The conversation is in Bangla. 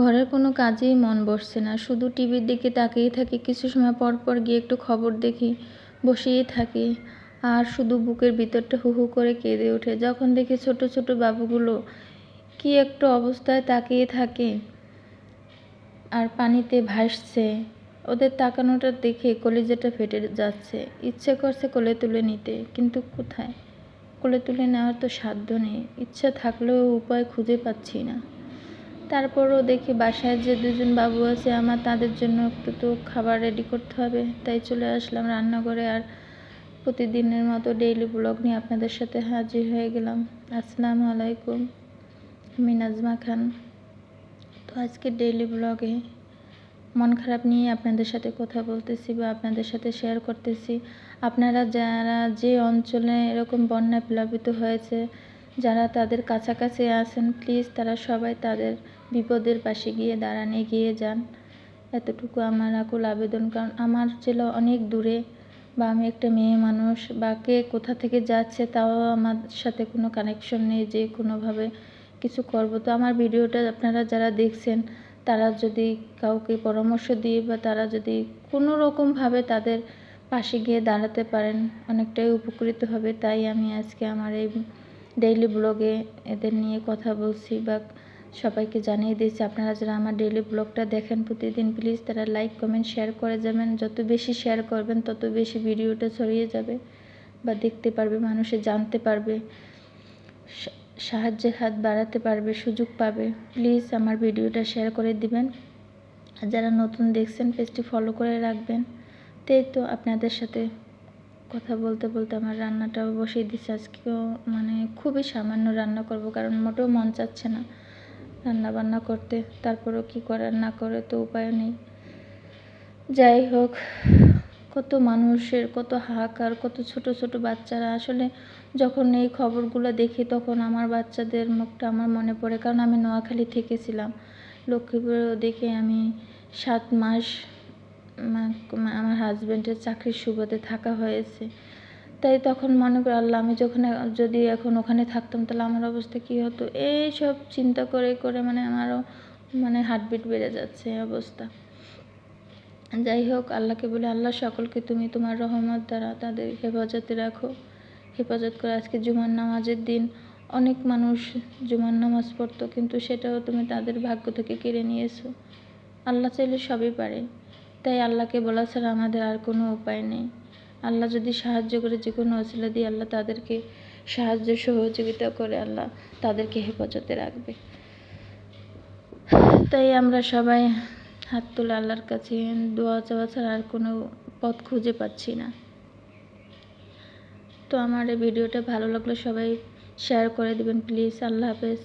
ঘরের কোনো কাজেই মন বসছে না। শুধু টিভির দিকে তাকিয়ে থাকি, কিছু সময় পর পর গিয়ে একটু খবর দেখি বসেই থাকি। আর শুধু বুকের ভিতরটা হু হু করে কেঁদে ওঠে। যখন দেখি ছোট ছোট বাবুগুলো কি একটু অবস্থায় তাকিয়ে থাকে আর পানিতে ভাসছে, ওদের তাকানোটা দেখে কলিজাটা ফেটে যাচ্ছে। ইচ্ছে করছে কোলে তুলে নিতে, কিন্তু কোথায়? কোলে তুলে নেওয়ার তো সাধ্য নেই। ইচ্ছা থাকলেও উপায় খুঁজে পাচ্ছি না। তারপরও দেখি বাসায় যে দুজন বাবু আছে, আমার তাদের জন্য একটু তো খাবার রেডি করতে হবে। তাই চলে আসলাম রান্নাঘরে আর প্রতিদিনের মতো ডেইলি ব্লগ নিয়ে আপনাদের সাথে হাজির হয়ে গেলাম। আসসালামু আলাইকুম, আমি নাজমা খান। তো আজকে ডেইলি ব্লগে মন খারাপ নিয়ে আপনাদের সাথে কথা বলতেছি বা আপনাদের সাথে শেয়ার করতেছি। আপনারা যারা যে অঞ্চলে এরকম বন্যা প্লাবিত হয়েছে, যারা তাদের কাছাকাছি আছেন প্লিজ তারা সবাই তাদের বিপদের পাশে গিয়ে দাঁড়ান, এগিয়ে যান। এতটুকু আমার আকুল আবেদন, কারণ আমার জেলা অনেক দূরে বা আমি একটা মেয়ে মানুষ বা কে কোথা থেকে যাচ্ছে তাও আমার সাথে কোনো কানেকশন নেই, যে কোনোভাবে কিছু করব। তো আমার ভিডিওটা আপনারা যারা দেখছেন, তারা যদি কাউকে পরামর্শ দিয়ে বা তারা যদি কোনো রকমভাবে তাদের পাশে গিয়ে দাঁড়াতে পারেন, অনেকটাই উপকৃত হবে। তাই আমি আজকে আমার এই ডেইলি ব্লগে এদের নিয়ে কথা বলছি বা সবাইকে জানিয়ে দিয়েছি, আপনারা যারা আমার ডেইলি ব্লগটা দেখেন প্রতিদিন প্লিজ তারা লাইক কমেন্ট শেয়ার করে যাবেন। যত বেশি শেয়ার করবেন, তত বেশি ভিডিওটা ছড়িয়ে যাবে বা দেখতে পারবে, মানুষে জানতে পারবে সাহায্যের হাত বাড়াতে পারবে, সুযোগ পাবে। প্লিজ আমার ভিডিওটা শেয়ার করে দিবেন। আর যারা নতুন দেখছেন পেজটি ফলো করে রাখবেন। তাই তো আপনাদের সাথে কথা বলতে বলতে আমার রান্নাটাও বসিয়ে দিচ্ছি আজকেও মানে খুবই সামান্য রান্না করব, কারণ মোটেও মন চাচ্ছে না। রান্না বান্না করতে, তারপরেও কী করার না করে তো উপায় নেই। যাই হোক, কত মানুষের, কত হাহাকার, কত ছোট ছোট বাচ্চারা। আসলে যখন এই খবরগুলো দেখি, তখন আমার বাচ্চাদের মুখটা আমার মনে পড়ে, কারণ আমি নোয়াখালী থেকেছিলাম লক্ষ্মীপুরেও দেখে আমি সাত মাস আমার হাজব্যান্ডের চাকরির সুবাদে থাকা হয়েছে। তাই তখন মনে করি, আল্লাহ, আমি যখন যদি এখন ওখানে থাকতাম, তাহলে আমার অবস্থা কী হতো? এই সব চিন্তা করে করে মানে আমারও মানে হার্টবিট বেড়ে যাচ্ছে অবস্থা। যাই হোক, আল্লাহকে বলে, আল্লাহ, সকলকে তুমি তোমার রহমত দ্বারা তাদের হেফাজতে রাখো। হেফাজত করে আজকে জুমার নামাজের দিন অনেক মানুষ জুমার নামাজ পড়তো, কিন্তু সেটাও তুমি তাদের ভাগ্য থেকে কেড়ে নিয়েছো। আল্লাহ চাইলে সবই পারে। তাই আল্লাহকে বলা ছাড়া আমাদের আর কোনো উপায় নেই। আল্লাহ যদি সাহায্য করে যে কোনো অসিলা দিয়ে আল্লাহ তাদেরকে সাহায্য সহযোগিতা করে, আল্লাহ তাদেরকে হেফাজতে রাখবে। তাই আমরা সবাই হাত তুলে আল্লাহর কাছে দোয়া চাওয়া ছাড়া আর কোনো পথ খুঁজে পাচ্ছি না। তো আমার এই ভিডিওটা ভালো লাগলে সবাই শেয়ার করে দেবেন প্লিজ আল্লাহ হাফেজ।